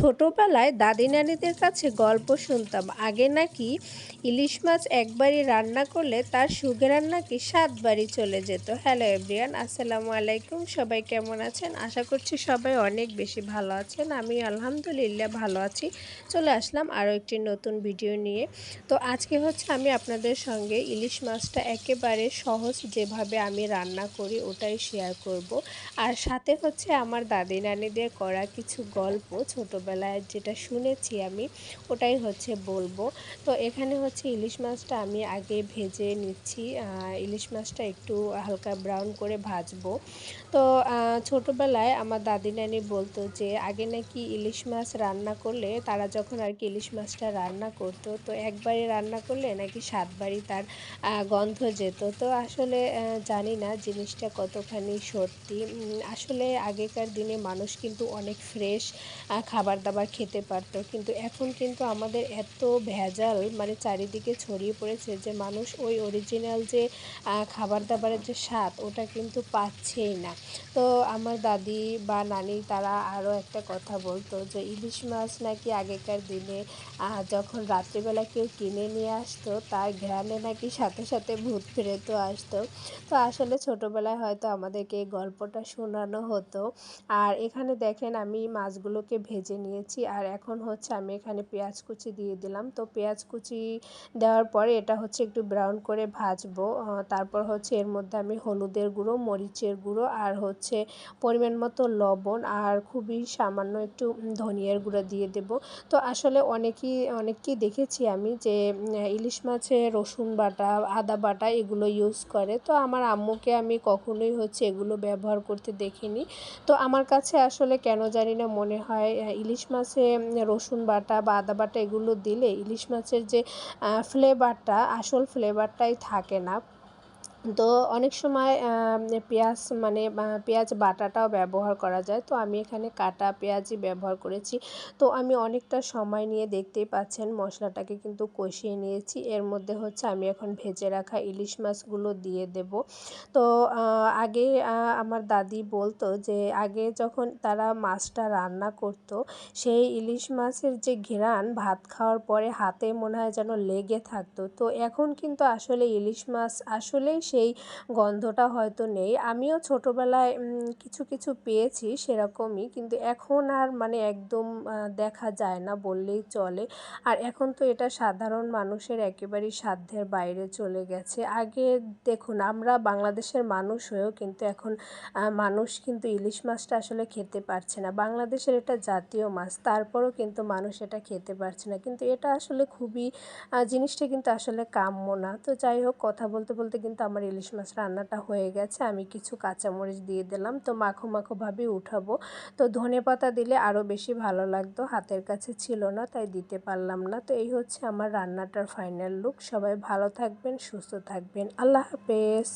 ছোটোবেলায় দাদি নানিদের কাছে গল্প শুনতাম। আগে নাকি ইলিশ মাছ একবারই রান্না করলে তার সুগেরান নাকি সাতবারই চলে যেত। হ্যালো এভরিয়ান আসসালামু আলাইকুম। সবাই কেমন আছেন? আশা করছি সবাই অনেক বেশি ভালো আছেন। আমি আলহামদুলিল্লাহ ভালো আছি। চলে আসলাম আরও একটি নতুন ভিডিও নিয়ে। তো আজকে হচ্ছে আমি আপনাদের সঙ্গে ইলিশ মাছটা একেবারে সহজ যেভাবে আমি রান্না করি ওটাই শেয়ার করব। আর সাথে হচ্ছে আমার দাদি নানিদের করা কিছু গল্প ছোটোবেলায় যেটা শুনেছি আমি, ওটাই হচ্ছে বলব। তো এখানে হচ্ছে ইলিশ মাছটা আমি আগে ভেজে নিচ্ছি। ইলিশ মাছটা একটু হালকা ব্রাউন করে ভাজবো। তো ছোটোবেলায় আমার দাদি নানি বলতো যে, আগে নাকি ইলিশ মাছ রান্না করলে তারা যখন আর কি ইলিশ মাছটা রান্না করতো, তো একবারই রান্না করলে নাকি সাতবারই তার গন্ধ যেত। তো আসলে জানি না জিনিসটা কতখানি সত্যি। আসলে আগেকার দিনে মানুষ কিন্তু অনেক ফ্রেশ খাবার দাবার খেতে পারতো। কিন্তু এখন কিন্তু আমাদের এত ভেজাল মানে চারিদিকে ছড়িয়ে পড়েছে যে মানুষ ওই অরিজিনাল যে খাবার দাবারের যে স্বাদ, ওটা কিন্তু পাচ্ছেই না। তো আমার দাদি বা নানি তারা আরও একটা কথা বলতো যে, ইলিশ মাছ নাকি আগেকার দিনে যখন রাত্রিবেলা কেউ কিনে নিয়ে আসতো, তার ঘ্রাণে নাকি সাথে সাথে ভূত ফেরতও আসতো। তো আসলে ছোটোবেলায় হয়তো আমাদেরকে এই গল্পটা শোনানো হতো। আর এখানে দেখেন আমি মাছগুলোকে ভেজে নিয়েছি আর এখন হচ্ছে আমি এখানে পেঁয়াজ কুচি দিয়ে দিলাম। তো পেঁয়াজ কুচি দেওয়ার পরে এটা হচ্ছে একটু ব্রাউন করে ভাজবো। তারপর হচ্ছে এর মধ্যে আমি হলুদের গুঁড়ো, মরিচের গুঁড়ো আর হচ্ছে পরিমাণ মতো লবণ আর খুবই সামান্য একটু ধনিয়ার গুঁড়ো দিয়ে দেব। তো আসলে অনেকেই, অনেককেই দেখেছি আমি যে ইলিশ মাছে রসুন বাটা, আদা বাটা এগুলো ইউজ করে। তো আমার আম্মুকে আমি কখনোই হচ্ছে এগুলো ব্যবহার করতে দেখিনি। তো আমার কাছে আসলে কেন জানি না মনে হয় ইলিশ মাছে রসুন বাটা বা আদা বাটা এগুলো দিলে ইলিশ মাছের যে ফ্লেভারটা আসল ফ্লেভারটাই থাকে না। তো অনেক সময় পেঁয়াজ মানে পেঁয়াজ বাটাটাও ব্যবহার করা যায়। তো আমি এখানে কাটা পেঁয়াজই ব্যবহার করেছি। তো আমি অনেকটা সময় নিয়ে দেখতেই পাচ্ছেন মশলাটাকে কিন্তু কষিয়ে নিয়েছি। এর মধ্যে হচ্ছে আমি এখন ভেজে রাখা ইলিশ মাছগুলো দিয়ে দেব। তো আগে আমার দাদি বলতো যে আগে যখন তারা মাছটা রান্না করতো, সেই ইলিশ মাছের যে ঘেরান ভাত খাওয়ার পরে হাতে মনে হয় যেন লেগে থাকতো। তো এখন কিন্তু আসলে ইলিশ মাছ আসলেই সেই গন্ধটা হয়তো নেই। আমিও ছোটোবেলায় কিছু কিছু পেয়েছি সেরকমই, কিন্তু এখন আর মানে একদম দেখা যায় না বললেই চলে। আর এখন তো এটা সাধারণ মানুষের একেবারেই সাধ্যের বাইরে চলে গেছে। আগে দেখুন, আমরা বাংলাদেশের মানুষ হয়েও কিন্তু এখন মানুষ কিন্তু ইলিশ মাছটা আসলে খেতে পারছে না। বাংলাদেশের এটা জাতীয় মাছ, তারপরও কিন্তু মানুষ এটা খেতে পারছে না। কিন্তু এটা আসলে খুবই জিনিসটা কিন্তু আসলে কাম্য না। তো যাই হোক, কথা বলতে বলতে কিন্তু আমার ইলিশ মাছ রান্নাটা হয়ে গেছে, আমি কিছু কাঁচামরিচ দিয়ে দিলাম। তো মাখো মাখোভাবে উঠাবো। তো ধনে পাতা দিলে আরও বেশি ভালো লাগতো, হাতের কাছে ছিল না, তাই দিতে পারলাম না। তো এই হচ্ছে আমার রান্নাটার ফাইনাল লুক সবাই ভালো থাকবেন, সুস্থ থাকবেন। আল্লাহ হাফেজ।